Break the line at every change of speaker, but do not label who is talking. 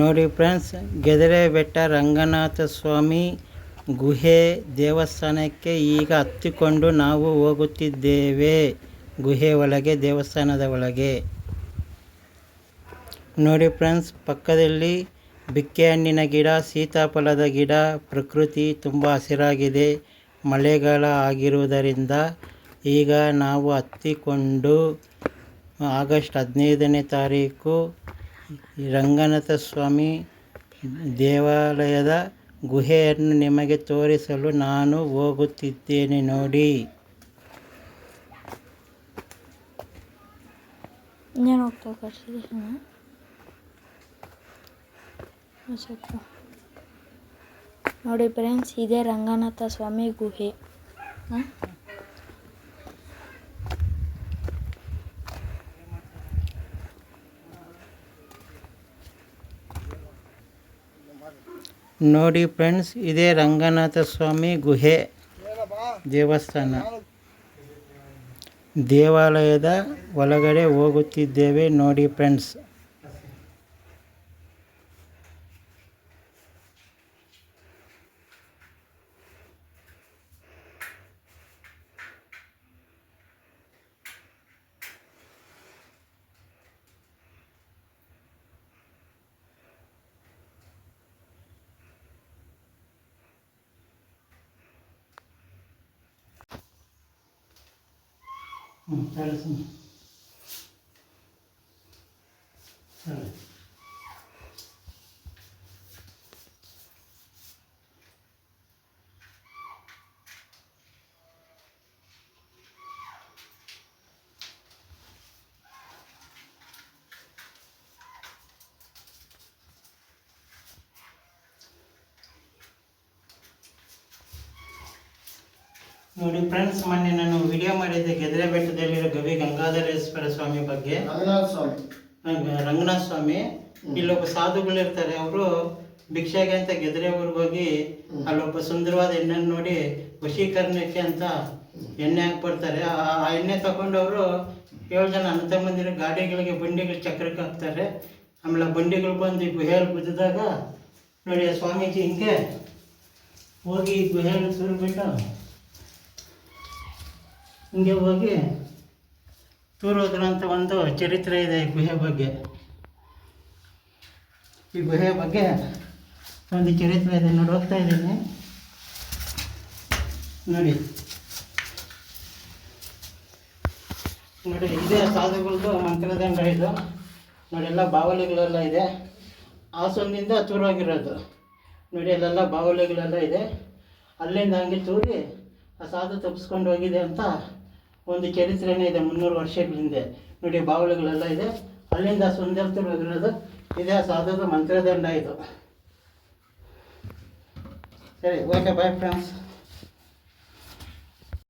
ನೋಡಿ ಫ್ರೆಂಡ್ಸ್ ಗೆದರೆ ಬೆಟ್ಟ ರಂಗನಾಥ ಸ್ವಾಮಿ ಗುಹೆ ದೇವಸ್ಥಾನಕ್ಕೆ ಈಗ ಹತ್ತಿಕೊಂಡು ನಾವು ಹೋಗುತ್ತಿದ್ದೇವೆ. ಗುಹೆ ಒಳಗೆ, ದೇವಸ್ಥಾನದ ಒಳಗೆ. ನೋಡಿ ಫ್ರೆಂಡ್ಸ್, ಪಕ್ಕದಲ್ಲಿ ಬಿಕ್ಕೆ ಹಣ್ಣಿನ ಗಿಡ, ಸೀತಾಫಲದ ಗಿಡ, ಪ್ರಕೃತಿ ತುಂಬ ಹಸಿರಾಗಿದೆ, ಮಳೆಗಾಲ ಆಗಿರುವುದರಿಂದ ಈಗ ನಾವು ಹತ್ತಿಕೊಂಡು ಆಗಸ್ಟ್ ಹದಿನೈದನೇ ತಾರೀಕು ರಂಗನಾಥ ಸ್ವಾಮಿ ದೇವಾಲಯದ ಗುಹೆಯನ್ನು ನಿಮಗೆ ತೋರಿಸಲು ನಾನು ಹೋಗುತ್ತಿದ್ದೇನೆ ನೋಡಿ.
ನೋಡಿ ಫ್ರೆಂಡ್ಸ್ ಇದೇ ರಂಗನಾಥ ಸ್ವಾಮಿ ಗುಹೆ. ಹಾಂ?
ನೋಡಿ ಫ್ರೆಂಡ್ಸ್ ಇದೇ ರಂಗನಾಥ ಸ್ವಾಮಿ ಗುಹೆ ದೇವಸ್ಥಾನ. ದೇವಾಲಯದ ಒಳಗಡೆ ಹೋಗುತ್ತಿದ್ದೇವೆ ನೋಡಿ ಫ್ರೆಂಡ್ಸ್. Hı, terlesin. Evet. ನೋಡಿ ಫ್ರೆಂಡ್ಸ್ ಮೊನ್ನೆ ನಾನು ವಿಡಿಯೋ ಮಾಡಿದ್ದೆ ಗೆದ್ರೆ ಬೆಟ್ಟದಲ್ಲಿರೋ ಗವಿ ಗಂಗಾಧರೇಶ್ವರ ಸ್ವಾಮಿ ಬಗ್ಗೆ.
ರಂಗನಾಥ ಸ್ವಾಮಿ.
ರಂಗನಾಥ ಸ್ವಾಮಿ. ಇಲ್ಲೊಬ್ಬ ಸಾಧುಗಳು ಇರ್ತಾರೆ ಅವರು ಭಿಕ್ಷೆಗೆ ಅಂತ ಗೆದ್ರೆ ಊರಿಗೆ ಹೋಗಿ ಅಲ್ಲೊಬ್ಬ ಸುಂದರವಾದ ಎಣ್ಣೆ ನೋಡಿ ವಶೀಕರಣಕ್ಕೆ ಅಂತ ಎಣ್ಣೆ ಹಾಕ್ಬಿಡ್ತಾರೆ. ಆ ಎಣ್ಣೆ ತಗೊಂಡು ಅವರು ಏಳು ಜನ ಅಣ್ಣ ಮಂದಿರ ಗಾಡಿಗಳಿಗೆ ಬಂಡಿಗಳು ಚಕ್ರಕ್ಕೆ ಹಾಕ್ತಾರೆ. ಆಮೇಲೆ ಆ ಬಂಡಿಗಳು ಬಂದು ಈ ಗುಹೆಯಲ್ಲಿ ಗುದ್ದಿದಾಗ ನೋಡಿ ಸ್ವಾಮೀಜಿ ಹಿಂಗೆ ಹೋಗಿ ಗುಹೆಯಲ್ಲಿ ಸುರಿಬಿಟ್ಟು ಹಿಂಗೆ ಹೋಗಿ ತೂರೋದ್ರ ಅಂತ ಒಂದು ಚರಿತ್ರೆ ಇದೆ ಈ ಗುಹೆ ಬಗ್ಗೆ. ಈ ಗುಹೆ ಬಗ್ಗೆ ಒಂದು ಚರಿತ್ರೆ ಇದೆ. ನೋಡಿ, ಹೋಗ್ತಾ ಇದ್ದೀನಿ. ನೋಡಿ. ನೋಡಿ, ಇದೇ ಸಾಧುಗಳದ್ದು ಮಂತ್ರದಂಡ ಇದು. ನೋಡಿ, ಎಲ್ಲ ಬಾವಲಿಗಳೆಲ್ಲ ಇದೆ. ಹಾಸನದಿಂದ ತೂರೋಗಿರೋದು. ನೋಡಿ, ಅಲ್ಲೆಲ್ಲ ಬಾವಲಿಗಳೆಲ್ಲ ಇದೆ. ಅಲ್ಲಿಂದ ಹಂಗೆ ತೂರಿ ಆ ಸಾಧು ತಪ್ಪಿಸ್ಕೊಂಡು ಹೋಗಿದೆ ಅಂತ ಒಂದು ಚರಿತ್ರೆನೇ ಇದೆ ಮುನ್ನೂರು ವರ್ಷಗಳ ಹಿಂದೆ ನೋಡಿ, ಬಾವಲಿಗಳೆಲ್ಲ ಇದೆ. ಅಲ್ಲಿಂದ ಸುಂದರ ಇದೆ ಸಾಧುದ ಮಂತ್ರದಂಡ ಇದು. ಸರಿ ಓಕೆ ಬಾಯ್ ಫ್ರೆಂಡ್ಸ್